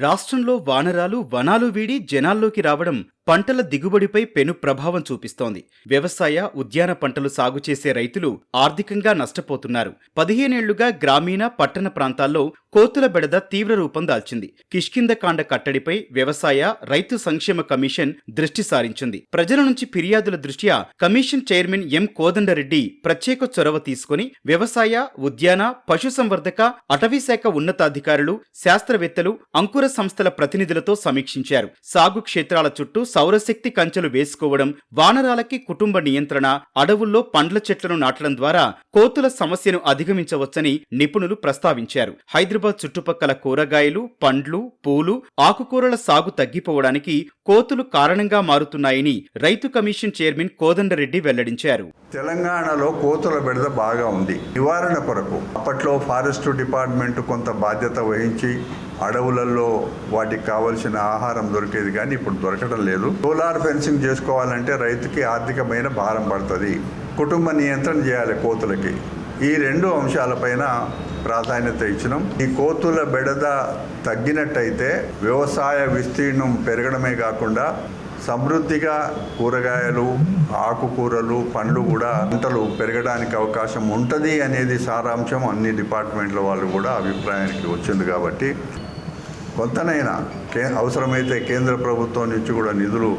రాష్ట్రంలో వానరాలు వనాలు వీడి జనాల్లోకి రావడం పంటల దిగుబడిపై పెను ప్రభావం చూపిస్తోంది. వ్యవసాయ ఉద్యాన పంటలు సాగు చేసే రైతులు ఆర్థికంగా నష్టపోతున్నారు. పదిహేనేళ్ళుగా గ్రామీణ పట్టణ ప్రాంతాల్లో కోతుల బెడద తీవ్ర రూపం దాల్చింది. కిష్కిందకాండ కట్టడిపై వ్యవసాయ రైతు సంక్షేమ కమిషన్ దృష్టి సారించింది. ప్రజల నుంచి ఫిర్యాదుల దృష్ట్యా కమిషన్ చైర్మన్ ఎం. కోదండరెడ్డి ప్రత్యేక చొరవ తీసుకుని వ్యవసాయ ఉద్యాన పశుసంవర్ధక అటవీశాఖ ఉన్నతాధికారులు శాస్త్రవేత్తలు అంకుర సంస్థల ప్రతినిధులతో సమీక్షించారు. సాగు క్షేత్రాల చుట్టూ సౌరశక్తి కంచెలు వేసుకోవడం వానరాలకి కుటుంబ నియంత్రణ అడవుల్లో పండ్ల చెట్లను నాటడం ద్వారా కోతుల సమస్యను అధిగమించవచ్చని నిపుణులు ప్రస్తావించారు. హైదరాబాద్ చుట్టుపక్కల కూరగాయలు పండ్లు పూలు ఆకుకూరల సాగు తగ్గిపోవడానికి కోతులు కారణంగా మారుతున్నాయని రైతు కమిషన్ చైర్మన్ కోదండరెడ్డి వెల్లడించారు. తెలంగాణలో కోతుల బెడద బాగా ఉంది. నివారణ కొరకు అప్పట్లో ఫారెస్ట్ డిపార్ట్మెంట్ కొంత బాధ్యత వహించి అడవులలో వాటికి కావలసిన ఆహారం దొరికేది కానీ ఇప్పుడు దొరకడం లేదు. సోలార్ ఫెన్సింగ్ చేసుకోవాలంటే రైతుకి ఆర్థికమైన భారం పడుతుంది. కుటుంబ నియంత్రణ చేయాలి కోతులకి. ఈ రెండు అంశాలపైన ప్రాధాన్యత ఇచ్చినాం. ఈ కోతుల బెడద తగ్గినట్టయితే వ్యవసాయ విస్తీర్ణం పెరగడమే కాకుండా సమృద్ధిగా కూరగాయలు ఆకుకూరలు పండ్లు కూడా పంటలు పెరగడానికి అవకాశం ఉంటుంది అనేది సారాంశం అన్ని డిపార్ట్మెంట్ల వాళ్ళు కూడా అభిప్రాయానికి వచ్చింది కాబట్టి కొంతనైనా కే అవసరమైతే కేంద్ర ప్రభుత్వం నుంచి కూడా నిధులు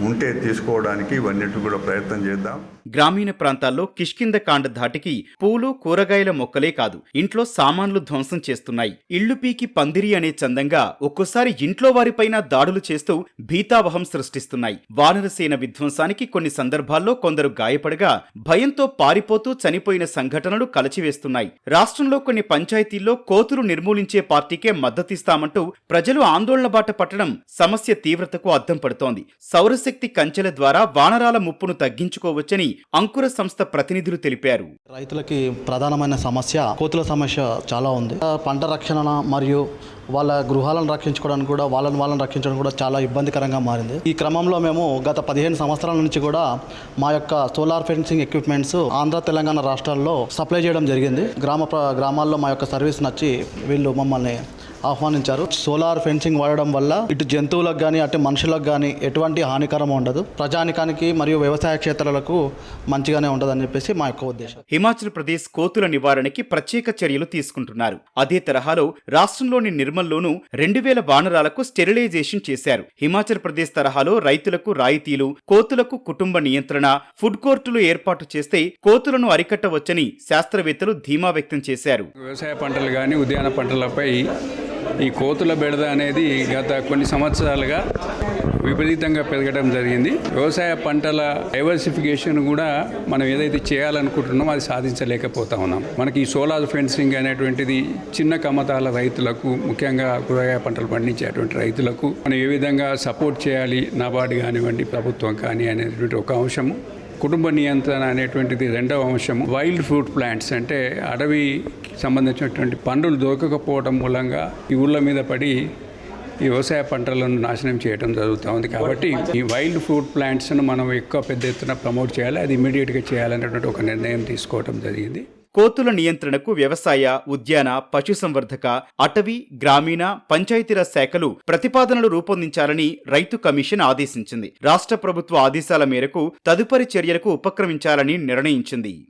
ఉంటే తీసుకోవడానికి ఇవన్నిటి కూడా ప్రయత్నం చేద్దాం. గ్రామీణ ప్రాంతాల్లో కిష్కింద కాండ ధాటికి పూలు కూరగాయల మొక్కలే కాదు ఇంట్లో సామాన్లు ధ్వంసం చేస్తున్నాయి. ఇళ్ళు పీకి పందిరి అనే చందంగా ఒక్కోసారి ఇంట్లో వారిపైన దాడులు చేస్తూ భీతావహం సృష్టిస్తున్నాయి. వానరసేన విధ్వంసానికి కొన్ని సందర్భాల్లో కొందరు గాయపడగా భయంతో పారిపోతూ చనిపోయిన సంఘటనలు కలచివేస్తున్నాయి. రాష్ట్రంలో కొన్ని పంచాయతీల్లో కోతులు నిర్మూలించే పార్టీకే మద్దతిస్తామంటూ ప్రజలు ఆందోళన బాట పట్టడం సమస్య తీవ్రతకు అద్దం పడుతోంది. శక్తి కంచెల ద్వారా వానరాల ముప్పును తగ్గించుకోవచ్చని అంకుర సంస్థ ప్రతినిధులు తెలిపారు. రైతులకి ప్రధానమైన సమస్య కోతుల సమస్య చాలా ఉంది. పంట రక్షణ మరియు వాళ్ళ గృహాలను రక్షించుకోవడానికి కూడా వాళ్ళని వాళ్ళని రక్షించడం కూడా చాలా ఇబ్బందికరంగా మారింది. ఈ క్రమంలో మేము గత పదిహేను సంవత్సరాల నుంచి కూడా మా యొక్క solar fencing equipments Andhra Telangana రాష్ట్రాల్లో సప్లై చేయడం జరిగింది. గ్రామ గ్రామాల్లో మా యొక్క సర్వీస్ నచ్చి వీళ్ళు మమ్మల్ని ఆహ్వానించారు. సోలార్ ఫెన్సింగ్ వాడడం వల్ల ఇటు జంతువులకు కానీ అటు మనుషులకు కానీ ఎటువంటి హానికరం ఉండదు. ప్రజానికానికి మరియు వ్యవసాయ క్షేత్రాలకు మంచిగానే ఉంటుందని చెప్పేసి మా యొక్క ఉద్దేశం. హిమాచల్ ప్రదేశ్ కోతుల నివారణకి ప్రత్యేక చర్యలు తీసుకుంటున్నారు. అదే తరహాలో రాష్ట్రంలోని నిర్మల్లోనూ రెండు వేల వానరాలకు స్టెరిలైజేషన్ చేశారు. హిమాచల్ ప్రదేశ్ తరహాలో రైతులకు రాయితీలు కోతులకు కుటుంబ నియంత్రణ ఫుడ్ కోర్టులు ఏర్పాటు చేస్తే కోతులను అరికట్టవచ్చని శాస్త్రవేత్తలు ధీమా వ్యక్తం చేశారు. వ్యవసాయ పంటలు కానీ ఉద్యాన పంటలపై ఈ కోతుల బెడద అనేది గత కొన్ని సంవత్సరాలుగా విపరీతంగా పెరగడం జరిగింది. వ్యవసాయ పంటల డైవర్సిఫికేషన్ కూడా మనం ఏదైతే చేయాలనుకుంటున్నామో అది సాధించలేకపోతా ఉన్నాం. మనకి ఈ సోలార్ ఫెన్సింగ్ అనేటువంటిది చిన్న కమతాల రైతులకు ముఖ్యంగా కూరగాయ పంటలు పండించేటువంటి రైతులకు మనం ఏ విధంగా సపోర్ట్ చేయాలి? నాబార్డు కానివ్వండి ప్రభుత్వం కానీ అనేటువంటి ఒక అంశము. కుటుంబ నియంత్రణ అనేటువంటిది రెండవ అంశం వైల్డ్ ఫ్రూట్ ప్లాంట్స్ అంటే అడవికి సంబంధించినటువంటి పండ్లు దొరకకపోవడం మూలంగా ఈ ఊళ్ళ మీద పడి ఈ వ్యవసాయ పంటలను నాశనం చేయడం జరుగుతూ ఉంది. కాబట్టి ఈ వైల్డ్ ఫ్రూట్ ప్లాంట్స్ను మనం ఎక్కువ పెద్ద ఎత్తున ప్రమోట్ చేయాలి. అది ఇమీడియట్గా చేయాలనేటువంటి ఒక నిర్ణయం తీసుకోవడం జరిగింది. కోతుల నియంత్రణకు వ్యవసాయ ఉద్యాన పశుసంవర్ధక అటవీ గ్రామీణ పంచాయతీరాజ్ శాఖలు ప్రతిపాదనలు రూపొందించాలని రైతు కమిషన్ ఆదేశించింది. రాష్ట్ర ప్రభుత్వ ఆదేశాల మేరకు తదుపరి చర్యలకు ఉపక్రమించాలని నిర్ణయించింది.